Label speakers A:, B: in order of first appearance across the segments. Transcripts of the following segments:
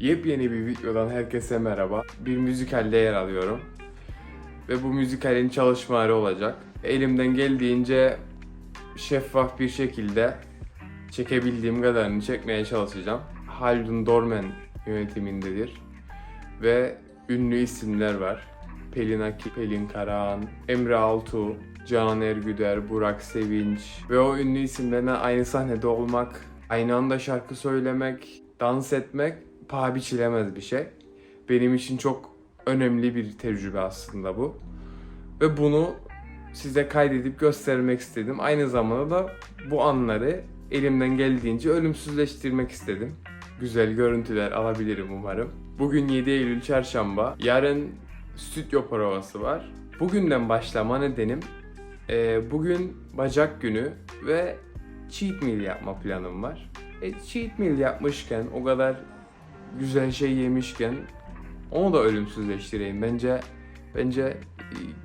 A: Yepyeni bir videodan herkese merhaba. Bir müzikalde yer alıyorum. Ve bu müzikalin çalışmaları olacak. Elimden geldiğince şeffaf bir şekilde çekebildiğim kadarını çekmeye çalışacağım. Haldun Dorman yönetimindedir. Ve ünlü isimler var. Pelin Aki, Pelin Karahan, Emre Altuğ, Canan Ergüder, Burak Sevinç ve o ünlü isimlerle aynı sahnede olmak, aynı anda şarkı söylemek, dans etmek paha biçilemez bir şey. Benim için çok önemli bir tecrübe aslında bu. Ve bunu size kaydedip göstermek istedim. Aynı zamanda da bu anları elimden geldiğince ölümsüzleştirmek istedim. Güzel görüntüler alabilirim umarım. Bugün 7 Eylül Çarşamba. Yarın stüdyo provası var. Bugünden başlama nedenim e, bugün bacak günü ve cheat meal yapma planım var. E, cheat meal yapmışken o kadar güzel şey yemişken onu da ölümsüzleştireyim. Bence bence e,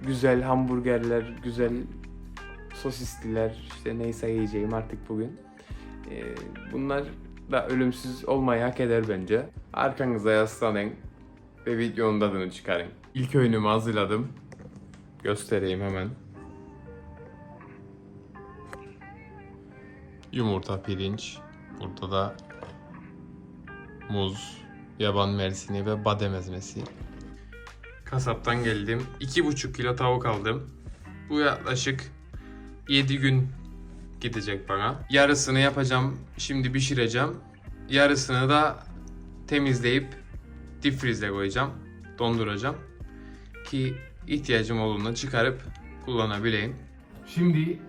A: güzel hamburgerler, güzel sosisliler işte neyse yiyeceğim artık bugün. E, bunlar da ölümsüz olmayı hak eder bence. Arkanıza yaslanın ve videonun tadını çıkarın. İlk öğünümü hazırladım. Göstereyim hemen. Yumurta, pirinç. Burada da muz, yaban mersini ve badem ezmesi. Kasaptan geldim. 2,5 kilo tavuk aldım. Bu yaklaşık 7 gün gidecek bana. Yarısını yapacağım. Şimdi pişireceğim. Yarısını da temizleyip difrize koyacağım. Donduracağım. Ki ihtiyacım olduğunda çıkarıp kullanabileyim. Şimdi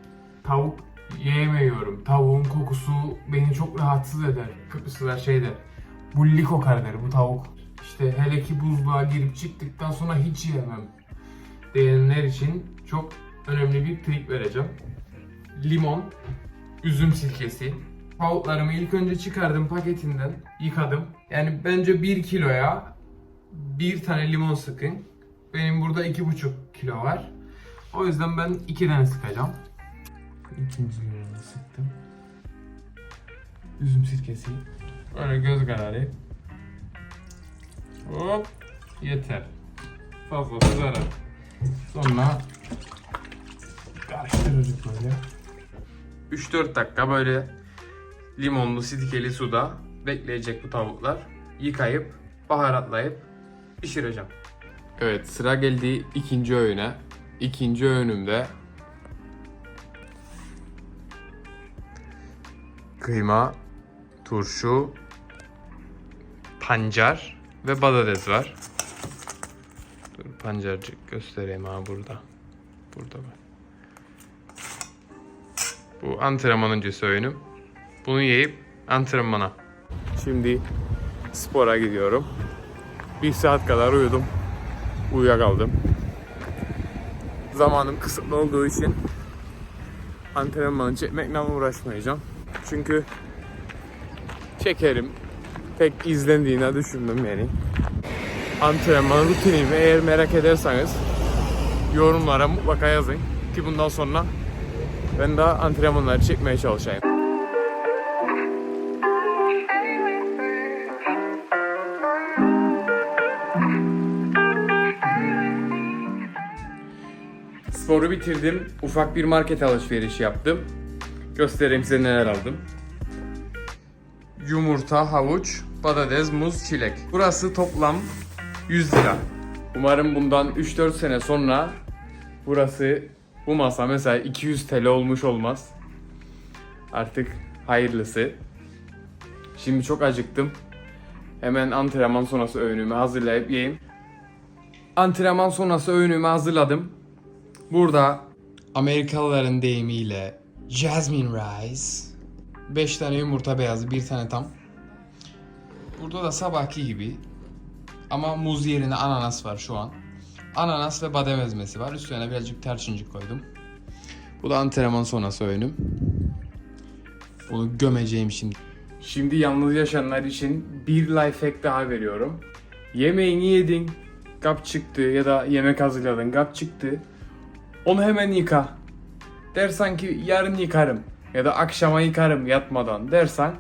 A: tavuk yiyemiyorum. Tavuğun kokusu beni çok rahatsız eder. Kıbrıslılar şey der. Bulli kokar der bu tavuk. İşte hele ki buzluğa girip çıktıktan sonra hiç yiyemem. Diyenler için çok önemli bir trik vereceğim. Limon, üzüm sirkesi. Tavuklarımı ilk önce çıkardım paketinden, yıkadım. Yani bence 1 kiloya bir tane limon sıkın. Benim burada 2,5 kilo var. O yüzden ben 2 tane sıkacağım. İkinci limonunu sıktım. Üzüm sirkesi. Böyle göz kararı. Hop. Yeter. Fazlası zarar. Sonra karıştırırız böyle. 3-4 dakika böyle limonlu sirkeli suda bekleyecek bu tavuklar. Yıkayıp baharatlayıp pişireceğim. Evet sıra geldi ikinci öğüne. İkinci öğünümde kıyma, turşu, pancar ve patates var. Dur pancarcık göstereyim ha burada. Burada var. Bu antrenman öncesi öğünüm. Bunu yiyip antrenmana. Şimdi spora gidiyorum. Bir saat kadar uyudum. Uyuyakaldım. Zamanım kısıtlı olduğu için antrenmanı çekmekle uğraşmayacağım. Çünkü çekerim. Pek izlendiğini düşündüm yani. Antrenman rutinimi eğer merak ederseniz yorumlara mutlaka yazın. Ki bundan sonra ben daha antrenmanları çekmeye çalışayım. Sporu bitirdim. Ufak bir market alışverişi yaptım. Göstereyim size neler aldım. Yumurta, havuç, patates, muz, çilek. Burası toplam 100 lira. Umarım bundan 3-4 sene sonra burası bu masa mesela 200 TL olmuş olmaz. Artık hayırlısı. Şimdi çok acıktım. Hemen antrenman sonrası öğünümü hazırlayıp yiyeyim. Antrenman sonrası öğünümü hazırladım. Burada Amerikalıların deyimiyle Jasmine Rice 5 tane yumurta beyazı, bir tane tam. Burada da sabahki gibi ama muz yerine ananas var şu an. Ananas ve badem ezmesi var. Üstüne birazcık tarçıncık koydum. Bu da antrenman sonrası öğünüm. Bunu gömeceğim şimdi. Şimdi yalnız yaşayanlar için bir life hack daha veriyorum. Yemeğini yedin, kap çıktı ya da yemek hazırladın, kap çıktı. Onu hemen yıka. Dersen ki yarın yıkarım ya da akşama yıkarım yatmadan dersen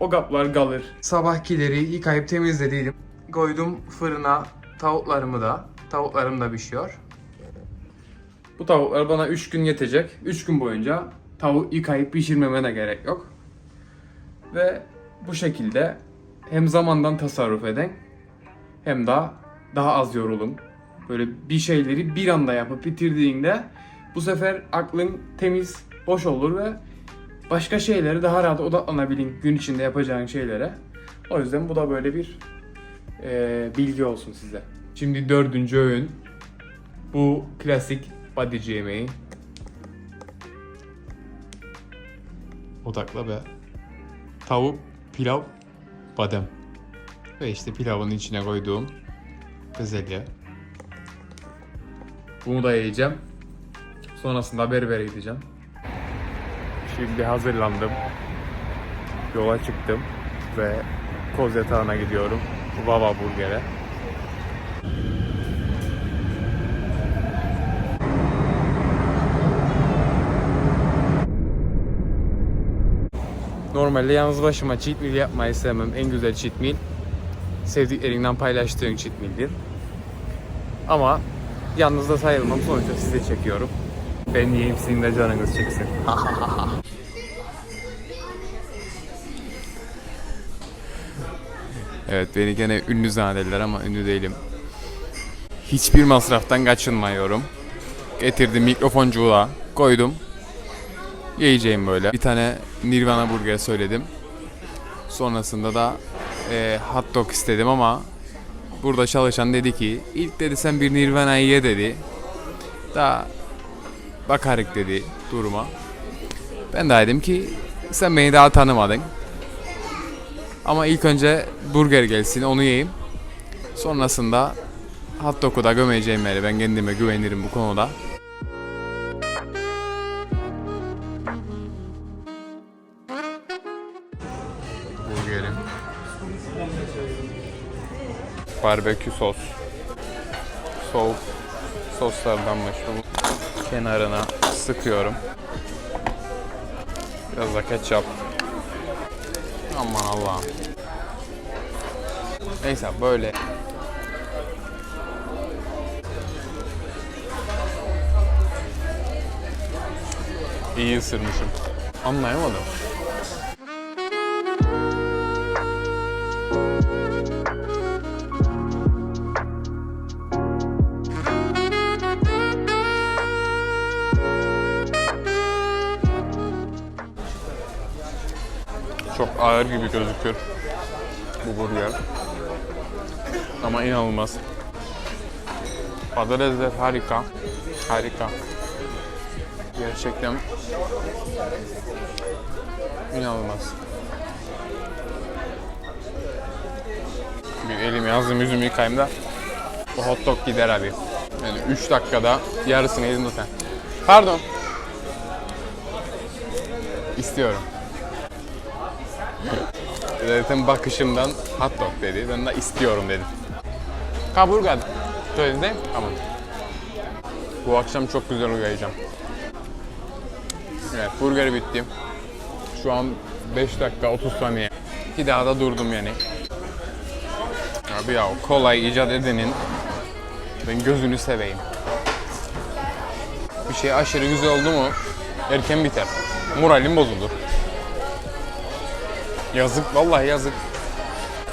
A: o kaplar kalır. Sabahkileri yıkayıp temizlediydim. Koydum fırına tavuklarımı da. Tavuklarım da pişiyor. Bu tavuklar bana 3 gün yetecek. 3 gün boyunca tavuk yıkayıp pişirmeme de gerek yok. Ve bu şekilde hem zamandan tasarruf eden hem de daha az yorulun. Böyle bir şeyleri bir anda yapıp bitirdiğinde bu sefer aklın temiz, boş olur ve başka şeylere daha rahat odaklanabilin gün içinde yapacağın şeylere. O yüzden bu da böyle bir eee, bilgi olsun size. Şimdi dördüncü öğün. Bu klasik badici yemeği. Odakla be. Tavuk, pilav, badem. Ve işte pilavın içine koyduğum bezelye. Bunu da yiyeceğim. Sonrasında berbere gideceğim. Şimdi hazırlandım. Yola çıktım ve koz yatağına gidiyorum. Vava Burger'e. Normalde yalnız başıma cheat meal yapmayı sevmem. En güzel cheat meal sevdiklerinden paylaştığın cheat meal'dir. Ama yalnız da sayılmam. Sonuçta size çekiyorum. Ben yiyeyim sizin de canınız çıksın. evet beni gene ünlü zannederler ama ünlü değilim. Hiçbir masraftan kaçınmıyorum. Getirdim mikrofoncuğa koydum. Yiyeceğim böyle. Bir tane Nirvana burger söyledim. Sonrasında da e, hot dog istedim ama burada çalışan dedi ki ilk dedi sen bir Nirvana'yı ye dedi. Daha bakarık dedi duruma. Ben de dedim ki sen beni daha tanımadın. Ama ilk önce burger gelsin onu yiyeyim. Sonrasında hot dog'u da gömeceğim yani ben kendime güvenirim bu konuda. Burgerim. Barbekü sos. Soğuk soslardan meşhur. Kenarına sıkıyorum. Biraz da ketçap. Aman Allah'ım. Neyse böyle. İyi ısırmışım. Anlayamadım. Ağır gibi gözüküyor bu burger. Ama inanılmaz. Patatesler harika. Harika. Gerçekten inanılmaz. Bir elimi ağzımı yüzümü yıkayayım da bu hot dog gider abi. Yani 3 dakikada yarısını yedim zaten. Pardon. İstiyorum. Zaten bakışımdan hot dog dedi. Ben de istiyorum dedim. Kaburga mi? Tamam. Bu akşam çok güzel uyuyacağım. Evet, burger bitti. Şu an 5 dakika 30 saniye. Bir daha da durdum yani. Abi ya kolay icat edenin ben gözünü seveyim. Bir şey aşırı güzel oldu mu erken biter. Moralim bozulur. Yazık vallahi yazık.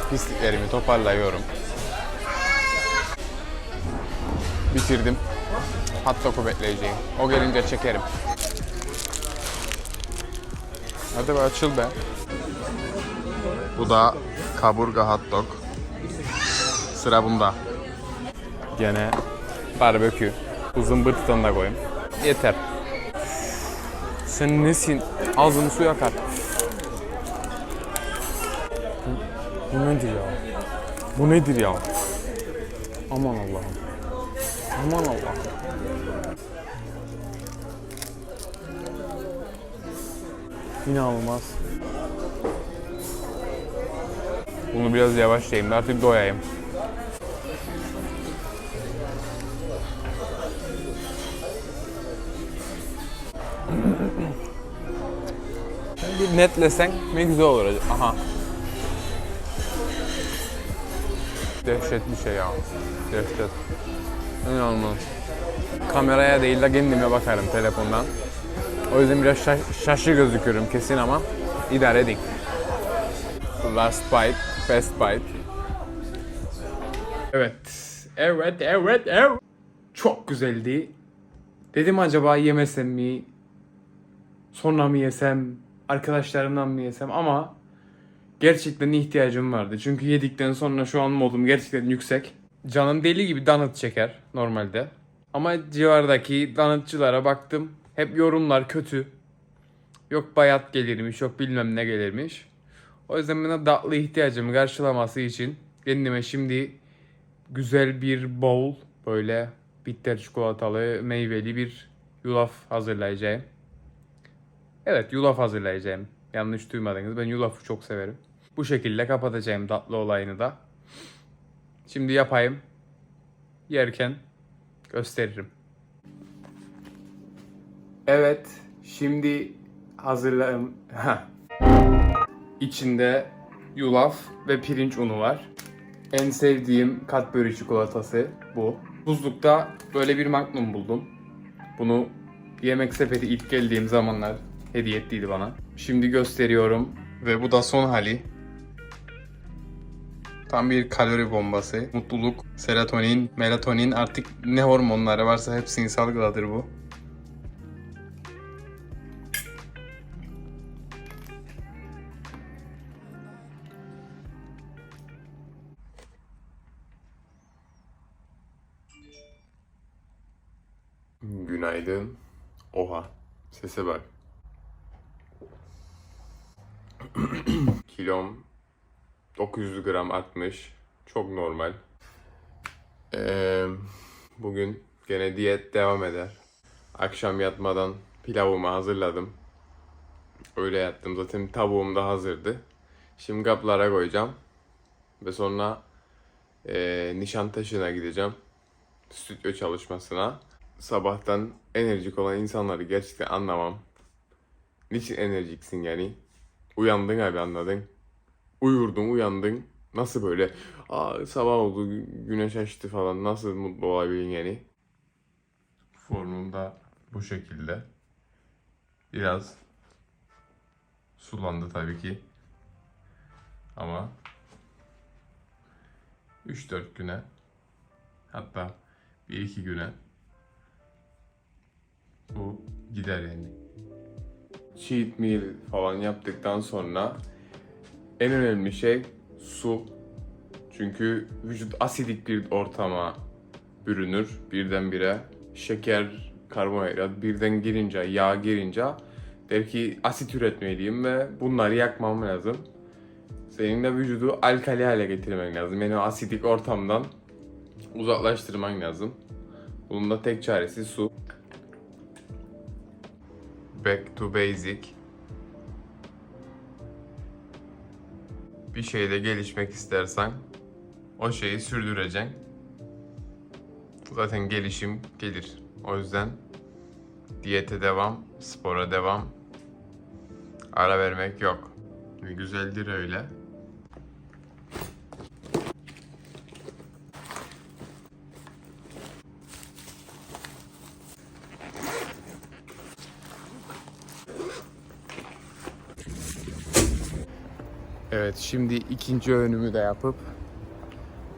A: Pisliklerimi toparlıyorum. Bitirdim. Hot dog'u bekleyeceğim. O gelince çekerim. Hadi be açıl be. Bu da kaburga hot dog. Sıra bunda. Gene barbekü. Uzun bırtıdan da koyayım. Yeter. Sen nesin? Ağzım su yakar. Bu nedir ya? Bu nedir ya? Aman Allah'ım. Aman Allah'ım. İnanılmaz. Bunu biraz yavaş yiyeyim artık doyayım. bir netlesen ne güzel olur. Aha
B: Dehşet bir şey ya. Dehşet. İnanılmaz. Kameraya değil de kendime bakarım telefondan. O yüzden biraz şaş- şaşı gözüküyorum kesin ama idare edin. Last bite, best bite.
A: Evet. Evet, evet, evet. Çok güzeldi. Dedim acaba yemesem mi? Sonra mı yesem? Arkadaşlarımdan mı yesem? Ama gerçekten ihtiyacım vardı. Çünkü yedikten sonra şu an modum gerçekten yüksek. Canım deli gibi donut çeker normalde. Ama civardaki donutçılara baktım. Hep yorumlar kötü. Yok bayat gelirmiş, yok bilmem ne gelirmiş. O yüzden bana tatlı ihtiyacımı karşılaması için kendime şimdi güzel bir bowl böyle bitter çikolatalı meyveli bir yulaf hazırlayacağım. Evet yulaf hazırlayacağım. Yanlış duymadınız. Ben yulafı çok severim. Bu şekilde kapatacağım tatlı olayını da. Şimdi yapayım. Yerken gösteririm. Evet, şimdi hazırlayım. İçinde yulaf ve pirinç unu var. En sevdiğim Cadbury çikolatası bu. Buzlukta böyle bir magnum buldum. Bunu yemek sepeti ilk geldiğim zamanlar hediye ettiydi bana. Şimdi gösteriyorum ve bu da son hali. Tam bir kalori bombası. Mutluluk, serotonin, melatonin artık ne hormonları varsa hepsini salgıladır bu. Günaydın. Oha. Sese bak. Kilom 900 gram artmış. Çok normal. Ee, bugün gene diyet devam eder. Akşam yatmadan pilavımı hazırladım. Öyle yattım. Zaten tavuğum da hazırdı. Şimdi kaplara koyacağım. Ve sonra ee, Nişantaşı'na gideceğim. Stüdyo çalışmasına. Sabahtan enerjik olan insanları gerçekten anlamam. Niçin enerjiksin yani? Uyandın abi anladın. Uyurdun uyandın. Nasıl böyle? Aa, sabah oldu gü- güneş açtı falan. Nasıl mutlu olabilin yani? Formum da bu şekilde. Biraz sulandı tabii ki. Ama 3-4 güne hatta 1-2 güne bu gider yani. Cheat meal falan yaptıktan sonra en önemli şey su. Çünkü vücut asidik bir ortama bürünür birdenbire. Şeker, karbonhidrat birden girince, yağ girince der ki asit üretmeliyim ve bunları yakmam lazım. Senin de vücudu alkali hale getirmen lazım. Yani o asidik ortamdan uzaklaştırman lazım. Bunun da tek çaresi su. Back to basic. Bir şeyde gelişmek istersen o şeyi sürdüreceksin. Zaten gelişim gelir. O yüzden diyete devam, spora devam. Ara vermek yok. Güzeldir öyle. Evet şimdi ikinci öğünümü de yapıp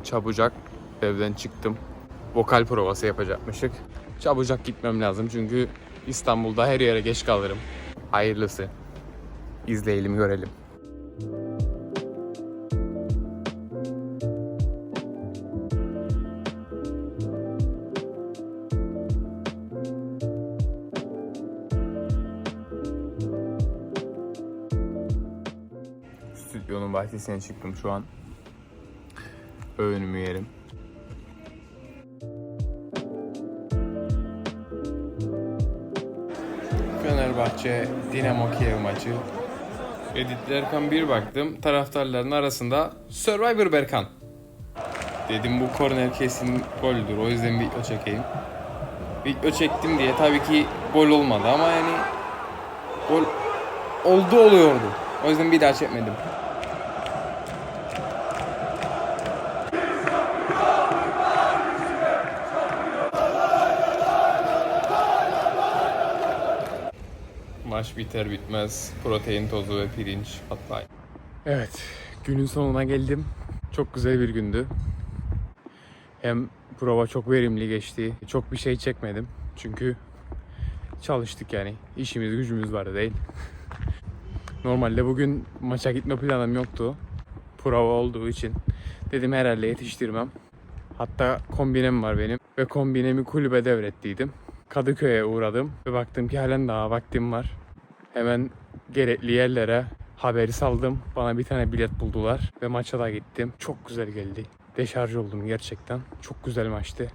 A: çabucak evden çıktım. Vokal provası yapacakmışık. Çabucak gitmem lazım çünkü İstanbul'da her yere geç kalırım. Hayırlısı. İzleyelim görelim. Stüdyonun bahçesine çıktım şu an. Öğünümü yerim. Fenerbahçe Dinamo Kiev maçı. Edit Erkan bir baktım. Taraftarların arasında Survivor Berkan. Dedim bu korner kesin goldür. O yüzden video çekeyim. Video çektim diye tabii ki gol olmadı ama yani gol oldu oluyordu. O yüzden bir daha çekmedim. Maç biter bitmez protein tozu ve pirinç patlayın. Evet, günün sonuna geldim. Çok güzel bir gündü. Hem prova çok verimli geçti. Çok bir şey çekmedim. Çünkü çalıştık yani. İşimiz gücümüz var değil. Normalde bugün maça gitme planım yoktu. Prova olduğu için. Dedim herhalde yetiştirmem. Hatta kombinem var benim. Ve kombinemi kulübe devrettiydim. Kadıköy'e uğradım. Ve baktım ki halen daha vaktim var. Hemen gerekli yerlere haberi saldım. Bana bir tane bilet buldular. Ve maça da gittim. Çok güzel geldi. Deşarj oldum gerçekten. Çok güzel maçtı.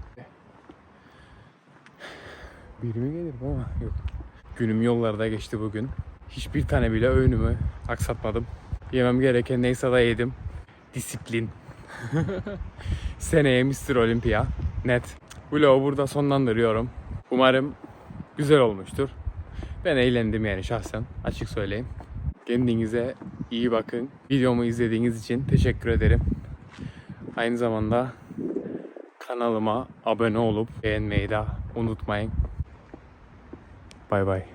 A: Bir mi gelir bu ama yok. Günüm yollarda geçti bugün. Hiçbir tane bile öğünümü aksatmadım. Yemem gereken neyse de yedim. Disiplin. Seneye Mr. Olympia. Net. Vlogu burada sonlandırıyorum. Umarım güzel olmuştur. Ben eğlendim yani şahsen. Açık söyleyeyim. Kendinize iyi bakın. Videomu izlediğiniz için teşekkür ederim. Aynı zamanda kanalıma abone olup beğenmeyi de unutmayın. Bay bay.